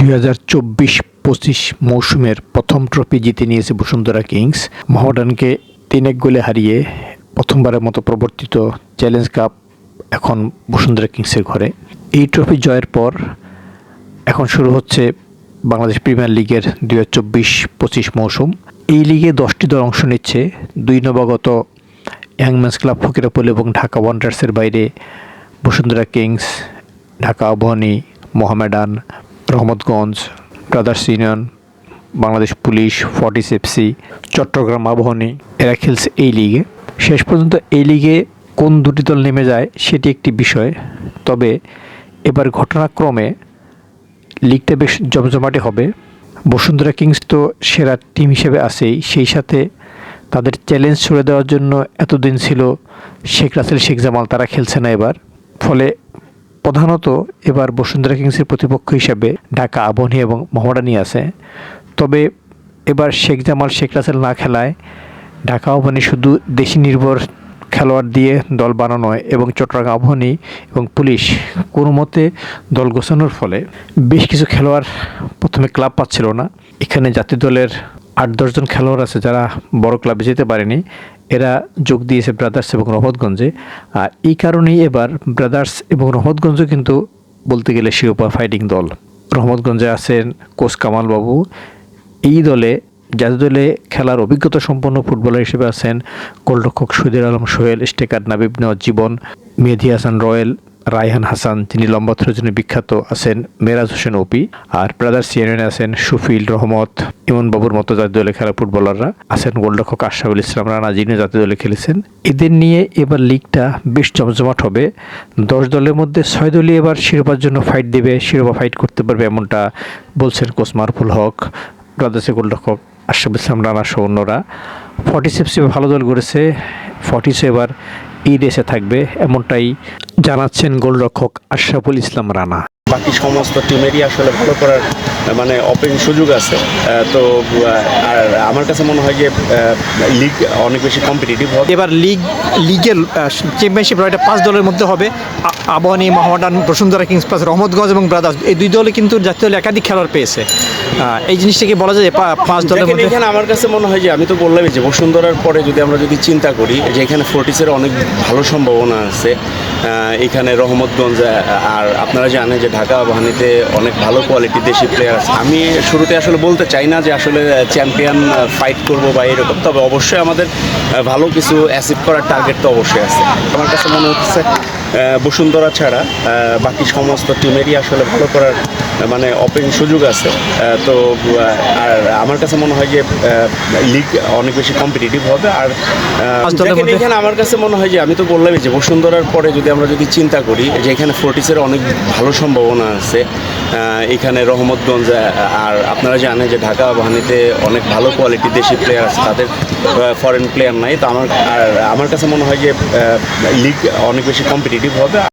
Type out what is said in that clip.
দুই হাজার চব্বিশ পঁচিশ মৌসুমের প্রথম ট্রফি জিতে নিয়েছে বসুন্ধরা কিংস। মহামেডানকে তিন এক গোলে হারিয়ে প্রথমবারের মতো প্রবর্তিত চ্যালেঞ্জ কাপ এখন বসুন্ধরা কিংসের ঘরে। এই ট্রফি জয়ের পর এখন শুরু হচ্ছে বাংলাদেশ প্রিমিয়ার লিগের দুই হাজার চব্বিশ পঁচিশ মৌসুম। এই লিগে দশটি দল অংশ নিচ্ছে। দুই নবাগত ইয়াংম্যান্স ক্লাব ফকিরাপুল এবং ঢাকা ওয়ান্ডার্সের বাইরে Bashundhara kings, Dhaka Abahani, Mohammedan Rahmatganj, brothers union, Bangladesh police Fortis FC Chattogram Abahani এরা খেলছে এই লিগে। শেষ পর্যন্ত এই লিগে কোন দুটি দল নেমে যায় সেটি একটি বিষয়। তবে এবার ঘটনাক্রমে লিগটা বেশ জমজমাটে হবে। বসুন্ধরা কিংস তো সেরা টিম হিসেবে আছেই। সেই সাথে তাদের চ্যালেঞ্জ ছুড়ে দেওয়ার জন্য এতদিন ছিল শেখ রাসেল, শেখ জামাল, তারা খেলছে না এবার। ফলে প্রধানত এবার বসুন্ধরা কিংসের প্রতিপক্ষ হিসেবে ঢাকা আবহনী এবং মোহামেডানই আছে। তবে এবার শেখ জামাল, শেখ রাসেল না খেলায় ঢাকা আবহনী শুধু দেশি নির্ভর খেলোয়াড় দিয়ে দল বানানো হয় এবং চট্টগ্রাম আবহনী এবং পুলিশ কোনো মতে দল গোছানোর ফলে বেশ কিছু খেলোয়াড় প্রথমে ক্লাব পাচ্ছিল না। এখানে জাতীয় দলের আট দশজন খেলোয়াড় আছে যারা বড় ক্লাবে যেতে পারেনি। এরা যোগ দিয়েছে ব্রাদার্স এবং রহমতগঞ্জে। আর এই কারণেই এবার ব্রাদার্স এবং রহমতগঞ্জও কিন্তু বলতে গেলে শিরোপা ফাইটিং দল। রহমতগঞ্জে আছেন কোচ কামাল বাবু। এই দলে, জাতীয় দলে খেলার অভিজ্ঞতা সম্পন্ন ফুটবলার হিসেবে আছেন গোলরক্ষক সুদের আলম সোহেল, স্টেকার নাবিব জীবন, মেহেদি হাসান রয়েল রায়হান হাসান, যিনি লম্বা থ্রোর জন্য বিখ্যাত আছেন মেরাজ হোসেন ওপি আর ব্রাদার্স ইউনিয়নে আছেন সুফিল রহমত, ইমন বাবুর মতো জাতীয় দলে খেলা ফুটবলাররা আছেন গোলরক্ষক আশরাফুল ইসলাম রানা যিনি জাতীয় দলে খেলেছেন। এদের নিয়ে এবার লিগটা বেশ জমজমাট হবে। দশ দলের মধ্যে ছয় দলই এবার শিরোপার জন্য ফাইট দেবে, শিরোপা ফাইট করতে পারবে এমনটা বলছেন কোচ মারফুল হক ব্রাদার্সের গোলরক্ষক আশরাফুল ইসলাম রানা সহ অন্যরা ফর্টি সেপসি ভালো দল করেছে ফর্টিসে এবার এই এসে থাকবে এমনটাই জানাচ্ছেন গোলরক্ষক আশরাফুল ইসলাম রানা। বাকি সমস্ত টিমেরই আসলে ভালো করার মানে ওপেন সুযোগ আছে। তো আর আমার কাছে মনে হয় যে লিগ অনেক বেশি কম্পিটিটিভ হবে। এবার লিগ লিগের চ্যাম্পিয়নশিপ লড়াইটা পাঁচ দলের মধ্যে হবে। আবাহনী মোহামেডান বসুন্ধরা কিংস প্লাস রহমতগঞ্জ এবং ব্রাদার্স এই দুই দলে কিন্তু জাতীয় দলে একাধিক খেলোয়াড় পেয়েছে। এই জিনিসটাকে বলা যায় পাঁচ দলের মধ্যে এখানে আমার কাছে মনে হয় যে আমি তো বললামই যে বসুন্ধরার পরে যদি আমরা যদি চিন্তা করি যে এখানে ফোর্টিসের অনেক ভালো সম্ভাবনা আছে। এখানে রহমতগঞ্জ আর আপনারা জানেন যে ঢাকা আবাহনীতে অনেক ভালো কোয়ালিটি দেশি প্লেয়ার আছে। আমি শুরুতে আসলে বলতে চাই না যে আসলে চ্যাম্পিয়ন ফাইট করব বা এরকম, তবে অবশ্যই আমাদের ভালো কিছু অ্যাচিভ করার টার্গেট তো অবশ্যই আছে। আমার কাছে মনে হচ্ছে বসুন্ধরা ছাড়া বাকি সমস্ত টিমেরই আসলে ভালো করার মানে অপেন সুযোগ আছে। তো আর আমার কাছে মনে হয় যে লিগ অনেক বেশি কম্পিটিটিভ হবে। আর এখানে আমার কাছে মনে হয় যে আমি তো বললামই যে বসুন্ধরার পরে যদি আমরা যদি চিন্তা করি যে এখানে ফোর্টিসের অনেক ভালো সম্ভাবনা আছে। এখানে রহমতগঞ্জ আর আপনারা জানেন যে ঢাকা আবাহানিতে অনেক ভালো কোয়ালিটি দেশি প্লেয়ার আছে। তাদের ফরেন প্লেয়ার নাই। তো আমার, আর আমার কাছে মনে হয় যে লিগ অনেক বেশি কম্পিটিটিভ হবে।